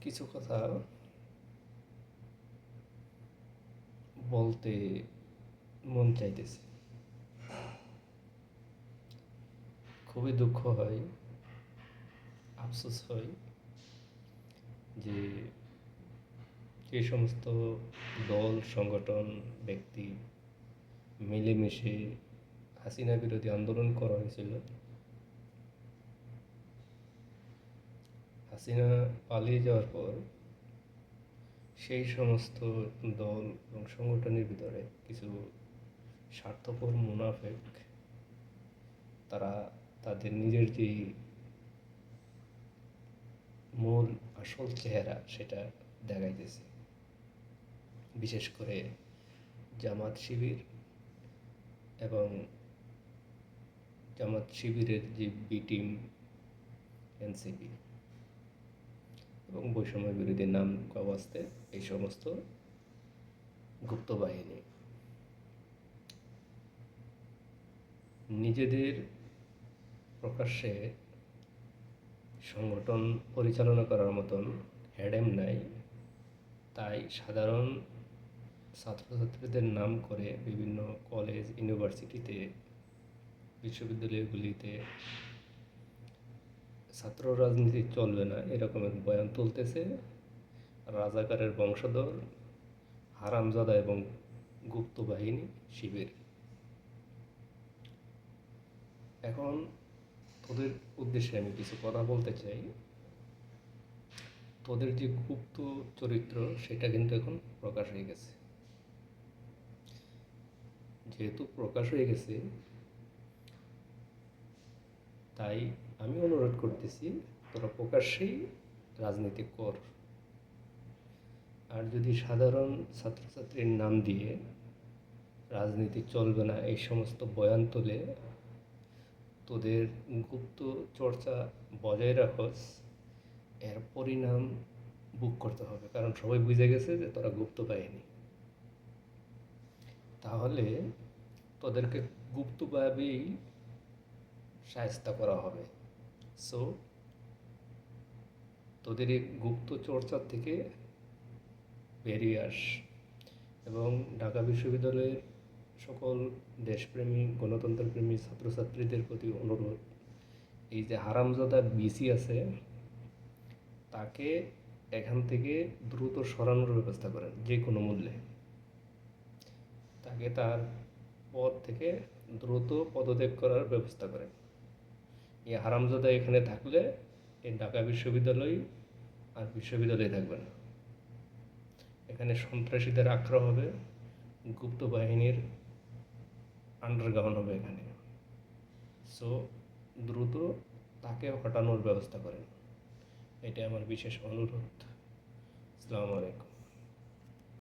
কিছু কথা বলতে মন চাইতেছে। খুবই দুঃখ হয়, আফসোস হয় যে যে সমস্ত দল, সংগঠন, ব্যক্তি মিলেমিশে হাসিনা বিরোধী আন্দোলন করা হয়েছিল। হাসিনা পালিয়ে যাওয়ার পর সেই সমস্ত দল এবং সংগঠনের ভিতরে কিছু স্বার্থপর মুনাফেক, তারা তাদের নিজের যে মূল আসল চেহারা সেটা দেখাইতেছে। বিশেষ করে জামাত শিবির জামাত শিবিরের যে বি টিম, এনসিপি এবং বৈষম্য বিরোধী নাম কাওয়াস্তে এই সমস্ত গুপ্ত বাহিনী নিজেদের প্রকাশ্যে সংগঠন পরিচালনা করার মতন হ্যাডেম নাই। তাই সাধারণ ছাত্রছাত্রীদের নাম করে বিভিন্ন কলেজ ইউনিভার্সিটিতে বিশ্ববিদ্যালয়গুলিতে ছাত্র রাজনীতি চলবে না এরকমের বয়ান তুলতেছে রাজাকারের বংশধর হারামজাদা এবং গুপ্ত বাহিনী শিবির। এখন তোদের উদ্দেশ্যে আমি কিছু কথা বলতে চাই। তোদের যে গুপ্ত চরিত্র, সেটা কিন্তু এখন প্রকাশ হয়ে গেছে। যেহেতু প্রকাশ হয়ে গেছে, তাই আমি অনুরোধ করতেছি, তোরা প্রকাশ্যেই রাজনীতি কর। আর যদি সাধারণ ছাত্রছাত্রীর নাম দিয়ে রাজনীতি চলবে না, এই সমস্ত বয়ান তোলে তোদের গুপ্ত চর্চা বজায় রাখস, এর পরিণাম বুক করতে হবে। কারণ সবাই বুঝে গেছে যে তোরা গুপ্ত বাহিনী। তাহলে তোদেরকে গুপ্তভাবেই সায়স্তা করা হবে। সো তোদের এই গুপ্ত চর্চার থেকে বেরিয়ে আস। এবং ঢাকা বিশ্ববিদ্যালয়ের সকল দেশপ্রেমী, গণতন্ত্রপ্রেমী ছাত্রছাত্রীদের প্রতি অনুরোধ। এই যে হারামজাদা বিসি আছে, তাকে এখান থেকে দ্রুত সরানোর ব্যবস্থা করেন যে কোনো মূল্যে। তাকে তার পদ থেকে দ্রুত পদত্যাগ করার ব্যবস্থা করেন এই হারামজাদা এখানে থাকলে এই ঢাকা বিশ্ববিদ্যালয় আর বিশ্ববিদ্যালয় থাকবে না। এখানে সন্ত্রাসীদের আক্রমণ হবে, গুপ্ত বাহিনীর আন্ডারগ্রাউন্ড হবে এখানে। সো দ্রুত তাকে হটানোর ব্যবস্থা করেন। এটা আমার বিশেষ অনুরোধ। আসসালামু আলাইকুম।